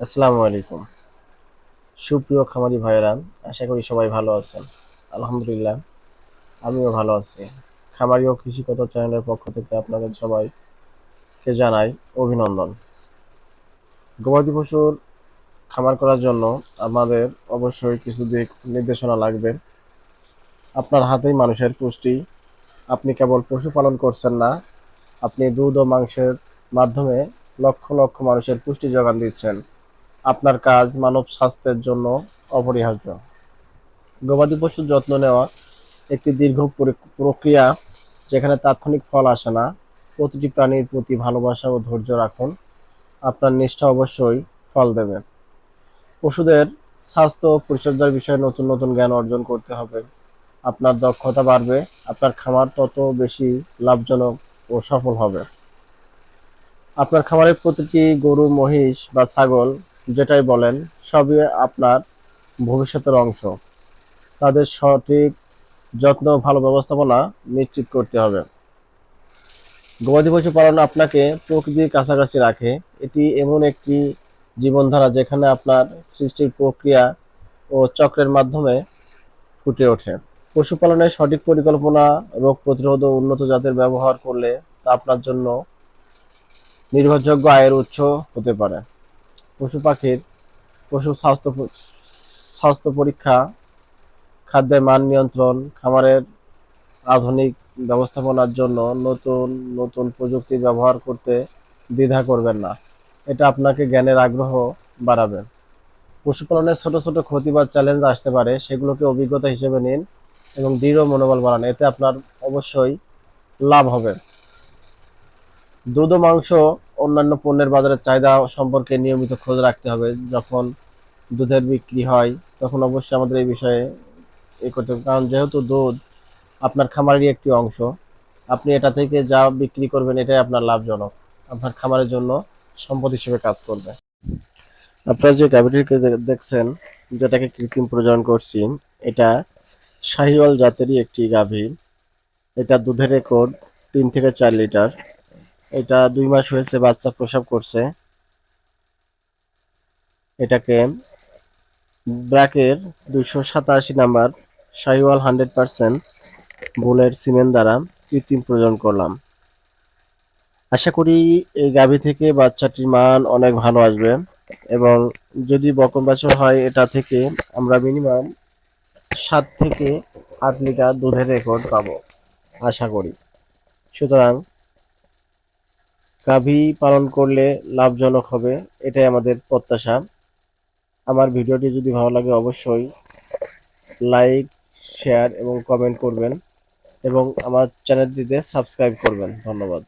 আসসালামু আলাইকুম। সুপ্রিয় খামারি ভাইয়েরা, আশা করি সবাই ভালো আছেন। আলহামদুলিল্লাহ, আমিও ভালো আছি। খামারি ও কৃষিকতা চ্যানেলের পক্ষ থেকে আপনাদের সবাইকে জানাই অভিনন্দন। গবাদি পশুর খামার করার জন্য আমাদের অবশ্যই কিছু দিক নির্দেশনা লাগবে। আপনার হাতেই মানুষের পুষ্টি। আপনি কেবল পশুপালন করছেন না, আপনি দুধ ও মাংসের মাধ্যমে লক্ষ লক্ষ মানুষের পুষ্টি যোগান দিচ্ছেন। আপনার কাজ মানব স্বাস্থ্যের জন্য অপরিহার্য। গবাদি পশুর যত্ন নেওয়া একটি দীর্ঘ প্রক্রিয়া যেখানে তাৎক্ষণিক ফল আসে না। প্রতিটি প্রাণীর প্রতি ভালোবাসা ও ধৈর্য রাখুন। আপনার নিষ্ঠা অবশ্যই ফল দেবে। পশুদের স্বাস্থ্য পরিচর্যার বিষয়ে নতুন নতুন জ্ঞান অর্জন করতে হবে। আপনার দক্ষতা বাড়বে, আপনার খামার তত বেশি লাভজনক ও সফল হবে। আপনার খামারের প্রতিটি গরু, মহিষ বা ছাগল যেটাই বলেন, সবই আপনার ভবিষ্যতের অংশ। তাদের সঠিক, যত্ন ভালো ব্যবস্থাপনা নিশ্চিত করতে হবে। গবাদি পশু পালন আপনাকে প্রকৃতির কাছাকাছি রাখে। এটি এমন একটি জীবনধারা যেখানে আপনার সৃষ্টির প্রক্রিয়া ও চক্রের মাধ্যমে ফুটে ওঠে। পশুপালনের সঠিক পরিকল্পনা, রোগ প্রতিরোধ ও উন্নত জাতের ব্যবহার করলে তা আপনার জন্য নির্ভরযোগ্য আয়ের উৎস হতে পারে। পশু পাখির, পশু স্বাস্থ্য স্বাস্থ্য পরীক্ষা, খাদ্যের মান নিয়ন্ত্রণ, খামারের আধুনিক ব্যবস্থাপনার জন্য নতুন নতুন প্রযুক্তি ব্যবহার করতে দ্বিধা করবেন না। এটা আপনাকে জ্ঞানের আগ্রহ বাড়াবে। পশুপালনের ছোট ছোট ক্ষতি বা চ্যালেঞ্জ আসতে পারে, সেগুলোকে অভিজ্ঞতা হিসেবে নিন এবং দৃঢ় মনোবল বাড়ান। এতে আপনার অবশ্যই লাভ হবে। দুধ ও মাংস অন্যান্য পণ্যের বাজারের চাহিদা সম্পর্কে নিয়মিত খোঁজ রাখতে হবে। যখন দুধের বিক্রি হয়, তখন অবশ্যই আমাদের এই বিষয়ে এ করতে হবে। কারণ যেহেতু দুধ আপনার খামারেরই একটি অংশ, আপনি এটা থেকে যা বিক্রি করবেন এটাই আপনার লাভজনক। আপনার খামারের জন্য সম্পদ হিসেবে কাজ করবে। আপনারা যে গাভীটিকে দেখছেন, যেটাকে কৃত্রিম প্রজনন করছি, এটা শাহিওয়াল জাতেরই একটি গাভী। এটা দুধের রেকর্ড তিন থেকে চার লিটার। এটা দুই মাস হয়েছে, বাচ্চা প্রসব করছে। এটাকে ব্র্যাকের দুইশো সাতাশি নাম্বার শাহিওয়াল হান্ড্রেড পার্সেন্ট বুলের সিমেন্ট দ্বারা কৃত্রিম প্রজন করলাম। আশা করি এই গাভী থেকে বাচ্চাটির মান অনেক ভালো আসবে এবং যদি বকন বাছুর হয়, এটা থেকে আমরা মিনিমাম সাত থেকে আট লিটার দুধের রেকর্ড পাবো, আশা করি। সুতরাং গাভী পালন করলে লাভজনক হবে, এটাই আমাদের প্রত্যাশা। আমার ভিডিওটি যদি ভালো লাগে অবশ্যই লাইক, শেয়ার এবং কমেন্ট করবেন এবং আমার চ্যানেলটিতে সাবস্ক্রাইব করবেন। ধন্যবাদ।